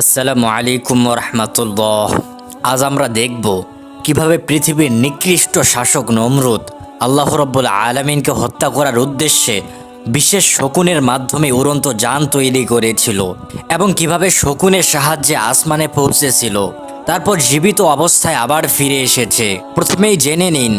আসসালামু আলাইকুম রহমতুল্লাহ আজ আমরা দেখব কীভাবে পৃথিবীর নিকৃষ্ট শাসক নমরুদ আল্লাহ রব্বুল আলমিনকে হত্যা করার উদ্দেশ্যে বিশেষ শকুনের মাধ্যমে উড়ন্ত যান তৈরি করেছিল এবং কীভাবে শকুনের সাহায্যে আসমানে পৌঁছেছিল, তারপর জীবিত অবস্থায় আবার ফিরে এসেছে। প্রথমেই জেনে নিন,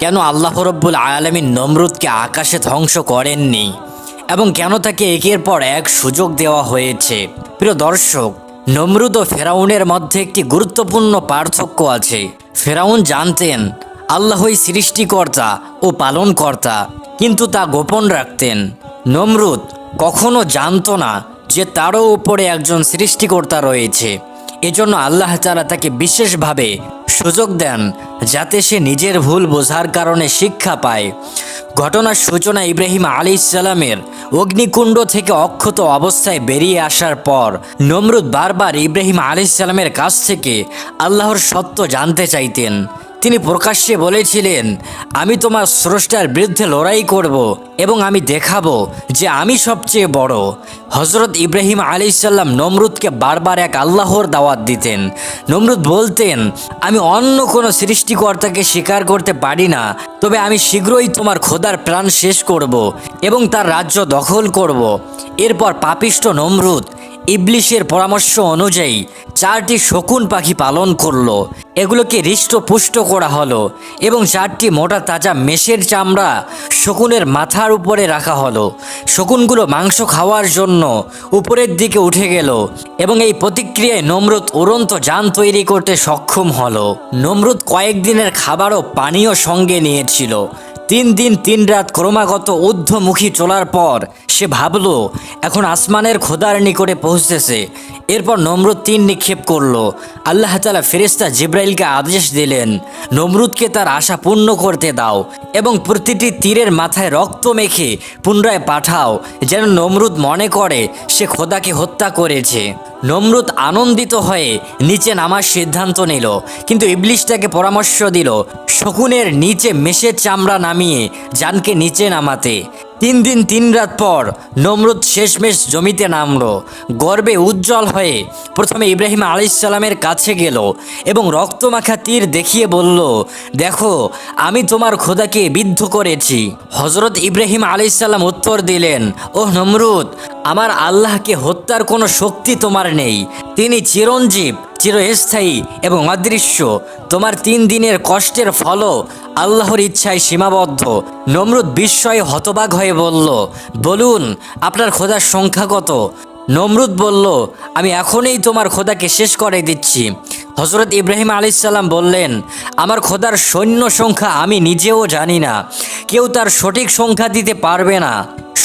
কেন আল্লাহ রব্বুল আলমিন নমরুদকে আকাশে ধ্বংস করেননি এবং কেন তাকে একের পর এক সুযোগ দেওয়া হয়েছে। প্রিয় দর্শক নমরুদ ও ফেরাউনের মধ্যে একটি গুরুত্বপূর্ণ পার্থক্য আছে। ফেরাউন জানতেন, আল্লাহই সৃষ্টিকর্তা ও পালনকর্তা, কিন্তু তা গোপন রাখতেন। নমরুদ কখনো জানতো না যে তারও উপরে একজন সৃষ্টিকর্তা রয়েছে। এজন্য আল্লাহ তাআলা তাকে বিশেষভাবে সুযোগ দেন যাতে সে নিজের ভুল বোঝার কারণে শিক্ষা পায়। ঘটনার সূচনা ইব্রাহিম আলী ইসলামের অগ্নিকুণ্ড থেকে অক্ষত অবস্থায় বেরিয়ে আসার পর নমরুদ বারবার ইব্রাহিম আলী ইসলামের কাছ থেকে আল্লাহর সত্য জানতে চাইতেন। তিনি প্রকাশ্যে বলেছিলেন, আমি তোমার স্রষ্টার বিরুদ্ধে লড়াই করব এবং আমি দেখাবো যে আমি সবচেয়ে বড়। হজরত ইব্রাহিম আলী সাল্লাম নমরুদকে বারবার এক আল্লাহর দাওয়াত দিতেন। নমরুদ বলতেন, আমি অন্য কোনো সৃষ্টিকর্তাকে স্বীকার করতে পারি না, তবে আমি শীঘ্রই তোমার খোদার প্রাণ শেষ করব এবং তার রাজ্য দখল করব। এরপর পাপিষ্ট নমরুদ ইবলিশের পরামর্শ অনুযায়ী চারটি শকুন পাখি পালন করল। এগুলোকে হৃষ্টপুষ্ট করা হলো এবং চারটি মোটা তাজা মেষের চামড়া শকুনের মাথার উপরে রাখা হলো। শকুনগুলো মাংস খাওয়ার জন্য উপরের দিকে উঠে গেল এবং এই প্রতিক্রিয়ায় নমরুদ উড়ন্ত যান তৈরি করতে সক্ষম হলো। নমরুদ কয়েকদিনের খাবার ও পানীয় সঙ্গে নিয়েছিল। তিন দিন, তিন রাত ক্রমাগত ঊর্ধ্বমুখী চলার পর সে ভাবল, এখন আসমানের খোদার নিকটে পৌঁছেছে। এরপর নমরুদ তিন নিক্ষেপ করল। আল্লাহ তালা ফেরেস্তা জিব্রাইলকে আদেশ দিলেন, নমরুদকে তার আশা পূর্ণ করতে দাও এবং প্রতিটি তীরের মাথায় রক্ত মেখে পুনরায় পাঠাও, যেন নমরুদ মনে করে সে খোদাকে হত্যা করেছে। নমরুদ আনন্দিত হয়ে নিচে নামার সিদ্ধান্ত নিল, কিন্তু ইবলিশ তাকে পরামর্শ দিল, শকুনের নিচে মেষের চামড়া নামিয়ে জানকে নিচে নামাতে। তিন দিন, তিন রাত পর নমরুদ শেষমেশ জমিতে নামলো। গর্বে উজ্জ্বল হয়ে প্রথমে ইব্রাহিম আলাইসাল্লামের কাছে গেল এবং রক্তমাখা তীর দেখিয়ে বলল, দেখো, আমি তোমার খোদাকে বিদ্ধ করেছি। হজরত ইব্রাহিম আলাইসাল্লাম উত্তর দিলেন ও নমরুদ, আমার আল্লাহকে হত্যার কোনো শক্তি তোমার নেই। তিনি চিরঞ্জীব, চিরস্থায়ী এবং অদৃশ্য। তোমার তিন দিনের কষ্টের ফলও আল্লাহর ইচ্ছায় সীমাবদ্ধ। নমরুদ বিস্ময়ে হতবাক হয়ে বলল, বলুন, আপনার খোদার সংখ্যা কত? নমরুদ বলল, আমি এখনই তোমার খোদাকে শেষ করে দিচ্ছি। হজরত ইব্রাহিম আলাইসাল্লাম বললেন, আমার খোদার সৈন্য সংখ্যা আমি নিজেও জানি না। কেউ তার সঠিক সংখ্যা দিতে পারবে না।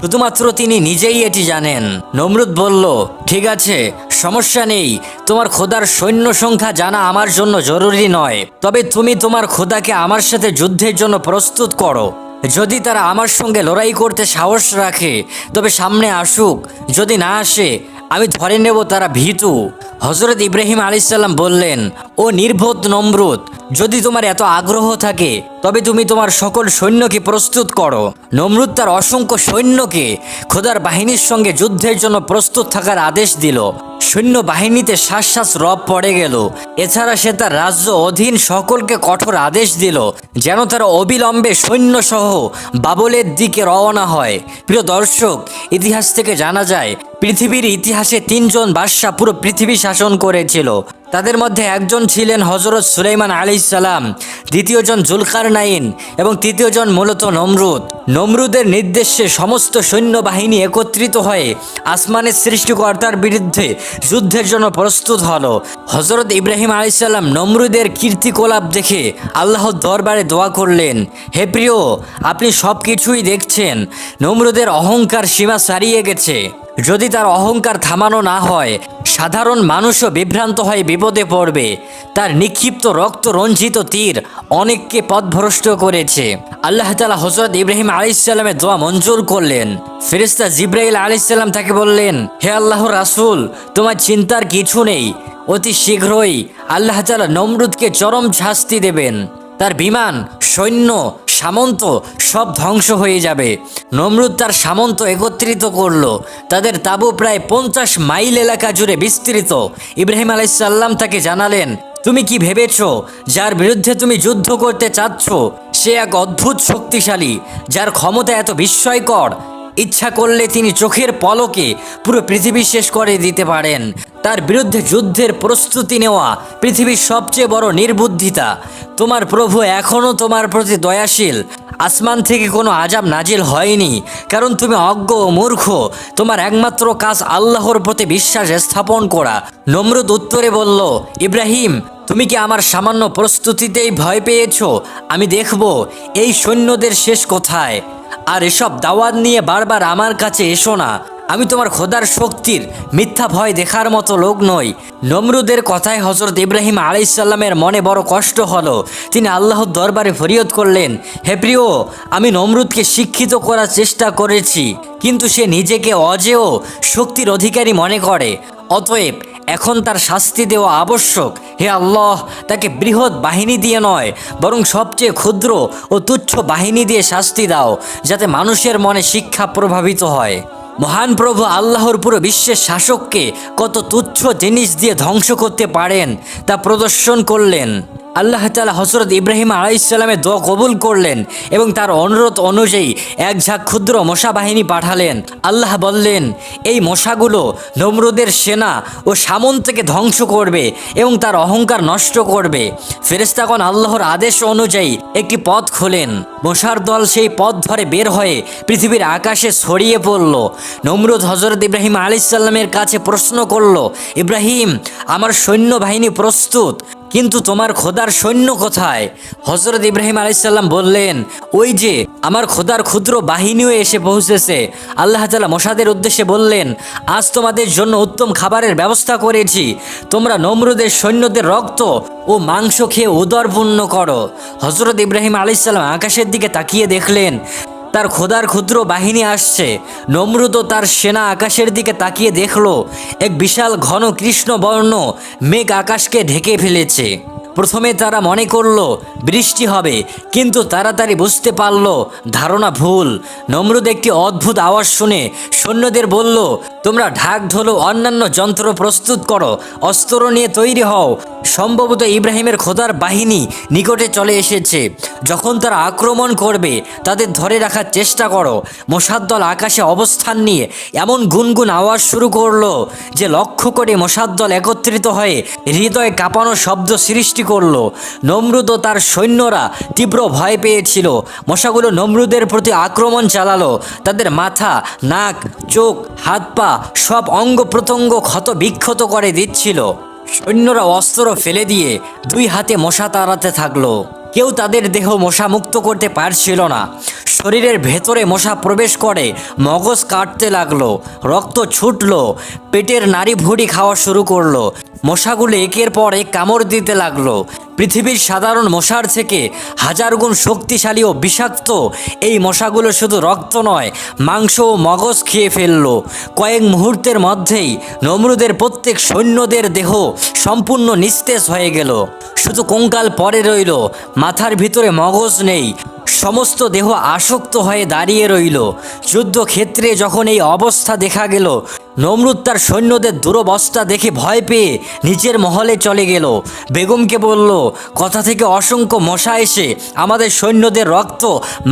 শুধুমাত্র তিনি নিজেই এটি জানেন। নমরুদ বলল, ঠিক আছে, সমস্যা নেই। তোমার খোদার সৈন্য সংখ্যা জানা আমার জন্য জরুরি নয়। তবে তুমি তোমার খোদাকে আমার সাথে যুদ্ধের জন্য প্রস্তুত করো। যদি তারা আমার সঙ্গে লড়াই করতে সাহস রাখে, তবে সামনে আসুক। যদি না আসে, আমি ধরে নেব তারা ভীতু। হজরত ইব্রাহিম আলাইসাল্লাম বললেন, ও নির্বোধ নমরুদ যদি তোমার এত আগ্রহ থাকে, তবে তুমি তোমার সকল সৈন্যকে প্রস্তুত করো। নমরুদ তার অসংখ্য সৈন্যকে খোদার বাহিনীর সঙ্গে যুদ্ধের জন্য প্রস্তুত থাকার আদেশ দিল। সৈন্য বাহিনীতে শ্বাস শ্বাস রব পড়ে গেল। এছাড়া সে তার রাজ্য অধীন সকলকে কঠোর আদেশ দিল, যেন তারা অবিলম্বে সৈন্যসহ বাবলের দিকে রওনা হয়। প্রিয় দর্শক, ইতিহাস থেকে জানা যায়, পৃথিবীর ইতিহাসে তিনজন বাদশাহ পুরো পৃথিবী শাসন করেছিল। তাদের মধ্যে একজন ছিলেন হজরত সুলাইমান আলী সালাম দ্বিতীয়জন জুলকার নাইন এবং তৃতীয়জন মূলত নমরুদ। নমরুদের নির্দেশে সমস্ত সৈন্যবাহিনী একত্রিত হয়ে আসমানের সৃষ্টিকর্তার বিরুদ্ধে যুদ্ধের জন্য প্রস্তুত হলো। হজরত ইব্রাহিম আলী সাল্লাম নমরুদের কীর্তিকলাপ দেখে আল্লাহর দরবারে দোয়া করলেন, হে প্রিয়, আপনি সব কিছুই দেখছেন। নমরুদের অহংকার সীমা ছাড়িয়ে গেছে। যদি তার অহংকার থামানো না হয় সাধারণ মানুষও বিভ্রান্ত হয়ে বিপদে পড়বে। তার নিক্ষিপ্ত রক্ত রঞ্জিত তীর অনেককে পথভ্রষ্ট করেছে। আল্লাহ তালা হজরত ইব্রাহিম আলাইসাল্লামের দোয়া মঞ্জুর করলেন। ফেরিস্তা জিব্রাইল আলাইসাল্লাম তাকে বললেন, হে আল্লাহ রাসুল, তোমার চিন্তার কিছু নেই। অতি শীঘ্রই আল্লাহ তালা নমরুদকে চরম শাস্তি দেবেন। তার বিমান, সৈন্য, সামন্ত সব ধ্বংস হয়ে যাবে। নমরুদ তার সামন্ত একত্রিত করল। তাদের তাবু প্রায় পঞ্চাশ মাইল এলাকা জুড়ে বিস্তৃত। ইব্রাহিম আলাইসাল্লাম তাকে জানালেন, তুমি কি ভেবেছ যার বিরুদ্ধে তুমি যুদ্ধ করতে চাচ্ছ? সে এক অদ্ভুত শক্তিশালী, যার ক্ষমতা এত বিস্ময়কর। ইচ্ছা করলে তিনি চোখের পলকে পুরো পৃথিবী শেষ করে দিতে পারেন। তার বিরুদ্ধে যুদ্ধের প্রস্তুতি নেওয়া পৃথিবীর সবচেয়ে বড় নির্বুদ্ধিতা। তোমার প্রভু এখনও তোমার প্রতি দয়াশীল। আসমান থেকে কোনো আজাব নাজিল হয়নি, কারণ তুমি অজ্ঞ মূর্খ। তোমার একমাত্র কাজ আল্লাহর প্রতি বিশ্বাস স্থাপন করা। নমরুদ উত্তরে বলল, ইব্রাহিম, তুমি কি আমার সামান্য প্রস্তুতিতেই ভয় পেয়েছ? আমি দেখব, এই সৈন্যদের শেষ কোথায়? আর এসব দাওয়াত নিয়ে বারবার আমার কাছে এসো না। আমি তোমার খোদার শক্তির, মিথ্যা ভয় দেখার মতো লোক নই। নমরুদের কথায় হজরত ইব্রাহিম আলাইসাল্লামের মনে বড় কষ্ট হলো। তিনি আল্লাহর দরবারে ফরিয়ত করলেন, হে প্রিয়, আমি নমরুদকে শিক্ষিত করার চেষ্টা করেছি, কিন্তু সে নিজেকে অজেয় শক্তির অধিকারী মনে করে। অতএব এখন তার শাস্তি দেওয়া আবশ্যক। হে আল্লাহ, তাকে বৃহৎ বাহিনী দিয়ে নয়, বরং সবচেয়ে ক্ষুদ্র ও তুচ্ছ বাহিনী দিয়ে শাস্তি দাও, যাতে মানুষের মনে শিক্ষা প্রভাবিত হয়। মহান প্রভু আল্লাহর পুরো বিশ্বের শাসককে কত তুচ্ছ জিনিস দিয়ে ধ্বংস করতে পারেন, তা প্রদর্শন করলেন। আল্লাহ তালা হজরত ইব্রাহিম আলাইসাল্লামের দোয়া কবুল করলেন এবং তার অনুরোধ অনুযায়ী এক ঝাঁক ক্ষুদ্র মশা বাহিনী পাঠালেন। আল্লাহ বললেন, এই মশাগুলো নমরুদের সেনা ও সামন্তকে ধ্বংস করবে এবং তার অহংকার নষ্ট করবে। ফেরেস্তাগণ আল্লাহর আদেশ অনুযায়ী একটি পথ খোলেন। মশার দল সেই পথ ধরে বের হয়ে পৃথিবীর আকাশে ছড়িয়ে পড়ল। নমরুদ হজরত ইব্রাহিম আলাইসাল্লামের কাছে প্রশ্ন করল, ইব্রাহিম, আমার সৈন্যবাহিনী প্রস্তুত? কিন্তু তোমার খোদার সৈন্য কোথায়? হজরত ইব্রাহিম আলাইসাল্লাম বললেন, ওই যে আমার খোদার ক্ষুদ্র বাহিনীও এসে পৌঁছেছে। আল্লাহ তালা মশাদের উদ্দেশ্যে বললেন, আজ তোমাদের জন্য উত্তম খাবারের ব্যবস্থা করেছি। তোমরা নমরুদের সৈন্যদের রক্ত ও মাংস খেয়ে উদরপূর্ণ করো। হজরত ইব্রাহিম আলাইসাল্লাম আকাশের দিকে তাকিয়ে দেখলেন তার খোদার ক্ষুদ্র বাহিনী আসছে। নমরুদ তার সেনা আকাশের দিকে তাকিয়ে দেখল, এক বিশাল ঘন কৃষ্ণ বর্ণ মেঘ আকাশকে ঢেকে ফেলেছে। প্রথমে তারা মনে করল, বৃষ্টি হবে। কিন্তু তাড়াতাড়ি বুঝতে পারল, ধারণা ভুল। নমরুদ একটি অদ্ভুত আওয়াজ শুনে সৈন্যদের বলল, তোমরা ঢাক ঢোলো, অন্যান্য যন্ত্র প্রস্তুত করো, অস্ত্র নিয়ে তৈরি হও। সম্ভবত ইব্রাহিমের খোদার বাহিনী নিকটে চলে এসেছে। যখন তারা আক্রমণ করবে, তাদের ধরে রাখার চেষ্টা করো। মশার দল আকাশে অবস্থান নিয়ে এমন গুনগুন আওয়াজ শুরু করল, যে লক্ষ্য করে মশার একত্রিত হয়ে হৃদয় কাঁপানো শব্দ সৃষ্টি করল। নমরুদ ও তার সৈন্যরা তীব্র ভয় পেয়েছিল। মশাগুলো নমরুদের প্রতি আক্রমণ চালালো। তাদের মাথা, নাক, চোখ, হাত পা সব অঙ্গ প্রত্যঙ্গ ক্ষত বিক্ষত করে দিচ্ছিল। সৈন্যরা অস্ত্র ফেলে দিয়ে দুই হাতে মশা তাড়াতে থাকল। কেউ তাদের দেহ মশা মুক্ত করতে পারছিল না। শরীরের ভেতরে মশা প্রবেশ করে, মগজ কাটতে লাগল, রক্ত ছুটল, পেটের নাড়ি ভুড়ি খাওয়া শুরু করল। মশাগুলো একের পর এক কামড় দিতে লাগল। পৃথিবীর সাধারণ মশার থেকে হাজার গুণ শক্তিশালী ও বিষাক্ত এই মশাগুলো শুধু রক্ত নয়, মাংস ও মগজ খেয়ে ফেলল। কয়েক মুহূর্তের মধ্যেই নমরুদের প্রত্যেক সৈন্যদের দেহ সম্পূর্ণ নিস্তেজ হয়ে গেল। শুধু কঙ্কাল পরে রইল, মাথার ভিতরে মগজ নেই সমস্ত দেহ আসক্ত হয়ে দাঁড়িয়ে রইল। যুদ্ধক্ষেত্রে যখন এই অবস্থা দেখা গেল, নমরুদ তার সৈন্যদের দুরবস্থা দেখে ভয় পেয়ে নিচের মহলে চলে গেল। বেগমকে বলল, কথা থেকে অসংখ্য মশা এসে আমাদের সৈন্যদের রক্ত,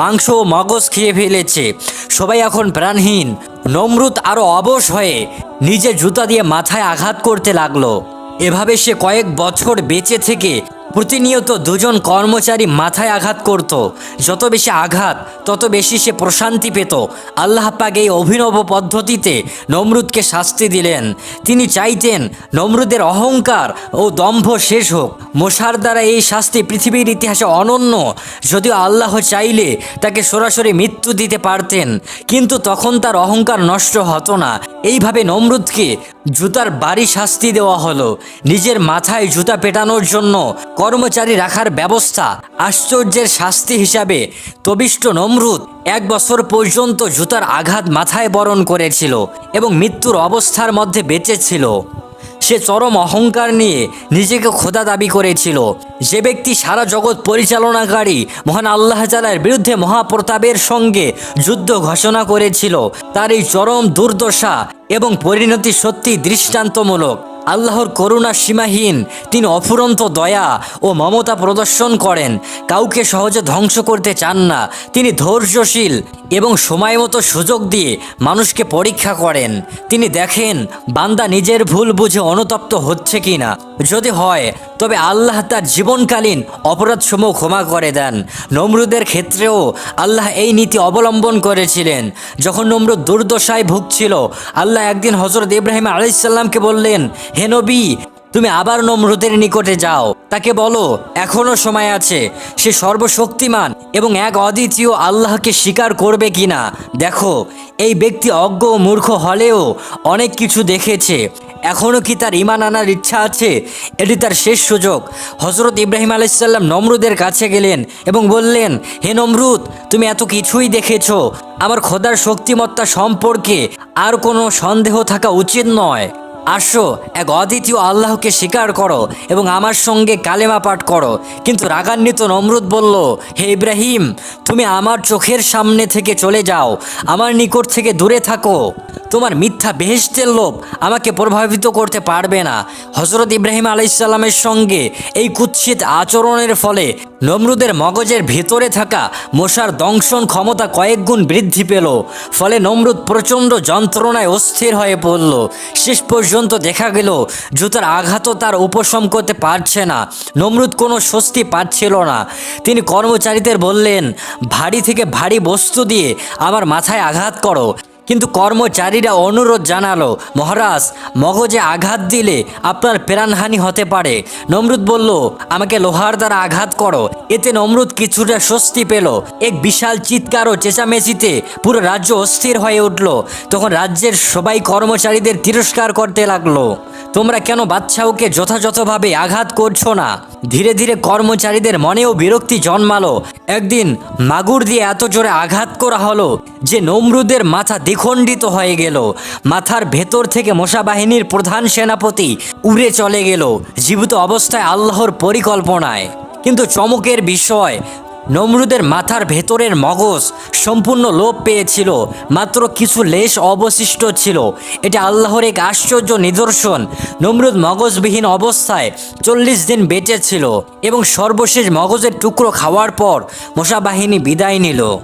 মাংস ও মগজ খেয়ে ফেলেছে। সবাই এখন প্রাণহীন। নমরুদ আরও অবশ হয়ে নিজের জুতা দিয়ে মাথায় আঘাত করতে লাগল। এভাবে সে কয়েক বছর বেঁচে থেকে প্রতিনিয়ত দুজন কর্মচারী মাথায় আঘাত করত। যত বেশি আঘাত, তত বেশি সে প্রশান্তি পেত। আল্লাহ পাক এই অভিনব পদ্ধতিতে নমরুদকে শাস্তি দিলেন। তিনি চাইতেন নমরুদের অহংকার ও দম্ভ শেষ হোক। মশার দ্বারা এই শাস্তি পৃথিবীর ইতিহাসে অনন্য। যদিও আল্লাহ চাইলে তাকে সরাসরি মৃত্যু দিতে পারতেন, কিন্তু তখন তার অহংকার নষ্ট হতো না। এইভাবে নমরুদকে জুতার বাড়ি শাস্তি দেওয়া হলো। নিজের মাথায় জুতা পেটানোর জন্য কর্মচারী রাখার ব্যবস্থা আশ্চর্যের শাস্তি হিসাবে তবিষ্ট নমরুদ এক বছর পর্যন্ত জুতার আঘাত মাথায় বরণ করেছিল এবং মৃত্যুর অবস্থার মধ্যে বেঁচে ছিল। সে চরম অহংকার নিয়ে নিজেকে খোদা দাবি করেছিল। যে ব্যক্তি সারা জগৎ পরিচালনাকারী মহান আল্লাহ তালার বিরুদ্ধে মহাপ্রতাপের সঙ্গে যুদ্ধ ঘোষণা করেছিল, তার এই চরম দুর্দশা এবং পরিণতি সত্যি দৃষ্টান্তমূলক। আল্লাহর করুণা সীমাহীন, তিনি অফুরন্ত দয়া ও মমতা প্রদর্শন করেন। কাউকে সহজে ধ্বংস করতে চান না, তিনি ধৈর্যশীল এবং সময় মতো সুযোগ দিয়ে মানুষকে পরীক্ষা করেন। তিনি দেখেন, বান্দা নিজের ভুল বুঝে অনুতপ্ত হচ্ছে কিনা। যদি হয় তবে আল্লাহ তার জীবনকালীন অপরাধসমূহ ক্ষমা করে দেন। নমরুদের ক্ষেত্রেও আল্লাহ এই নীতি অবলম্বন করেছিলেন। যখন নমরুদ দুর্দশায় ভুগছিল, আল্লাহ একদিন হজরত ইব্রাহিম আলাইসাল্লামকে বললেন, হে নবী, তুমি আবার নমরুদের নিকটে যাও। তাকে বলো, এখনও সময় আছে। সে সর্বশক্তিমান এবং এক অদ্বিতীয় আল্লাহকে স্বীকার করবে কিনা। দেখো, এই ব্যক্তি অজ্ঞ মূর্খ হলেও অনেক কিছু দেখেছে। এখনও কি তার ইমান আনার ইচ্ছা আছে? এটি তার শেষ সুযোগ। হজরত ইব্রাহিম আলাইসাল্লাম নমরুদের কাছে গেলেন এবং বললেন, হে নমরুদ, তুমি এত কিছুই দেখেছ। আমার খোদার শক্তিমত্তা সম্পর্কে আর কোনো সন্দেহ থাকা উচিত নয়। আসো, এক অদ্বিতীয় আল্লাহকে স্বীকার করো এবং আমার সঙ্গে কালেমা পাঠ করো। কিন্তু রাগান্বিত নমরুদ বলল, হে ইব্রাহিম, তুমি আমার চোখের সামনে থেকে চলে যাও, আমার নিকট থেকে দূরে থাকো। তোমার মিথ্যা বেহেস্তের লোভ আমাকে প্রভাবিত করতে পারবে না। হজরত ইব্রাহিম আলাইসাল্লামের সঙ্গে এই কুৎসিত আচরণের ফলে নমরুদের মগজের ভেতরে থাকা মশার দংশন ক্ষমতা কয়েক গুণ বৃদ্ধি পেল। ফলে নমরুদ প্রচণ্ড যন্ত্রণায় অস্থির হয়ে পড়ল। শেষ পর্যন্ত দেখা গেল, জুতার আঘাতও তার উপশম করতে পারছে না, নমরুদ কোনো স্বস্তি পাচ্ছিল না। তিনি কর্মচারীদের বললেন, ভারী থেকে ভারী বস্তু দিয়ে আমার মাথায় আঘাত করো। কিন্তু কর্মচারীরা অনুরোধ জানালো, মহারাজ, মগজে আঘাত দিলে আপনার প্রাণহানি হতে পারে। নমরুদ বলল, আমাকে লোহার দ্বারা আঘাত করো, এতে নমরুদ কিছুটা স্বস্তি পেল। এক বিশাল চিৎকার ও চেঁচামেচিতে পুরো রাজ্য অস্থির হয়ে উঠল। তখন রাজ্যের সবাই কর্মচারীদের তিরস্কার করতে লাগল। তোমরা কেন বাদশাহকে যথাযথভাবে আঘাত করছ না? ধীরে ধীরে কর্মচারীদের মনেও বিরক্তি জন্মালো। একদিন মাগুর দিয়ে এত জোরে আঘাত করা হলো যে নমরুদের মাথা দ্বিখণ্ডিত হয়ে গেল। মাথার ভেতর থেকে মশা বাহিনীর প্রধান সেনাপতি উড়ে চলে গেল, জীবিত অবস্থায় আল্লাহর পরিকল্পনায়। কিন্তু চমকের বিষয়, নমরুদের মাথার ভেতরের মগজ সম্পূর্ণ লোপ পেয়েছিল, মাত্র কিছু লেশ অবশিষ্ট ছিল। এটা আল্লাহর এক আশ্চর্য নিদর্শন। নমরুদ মগজবিহীন অবস্থায় চল্লিশ দিন বেঁচে ছিল এবং সর্বশেষ মগজের টুকরো খাওয়ার পর মশা বাহিনী বিদায় নিল।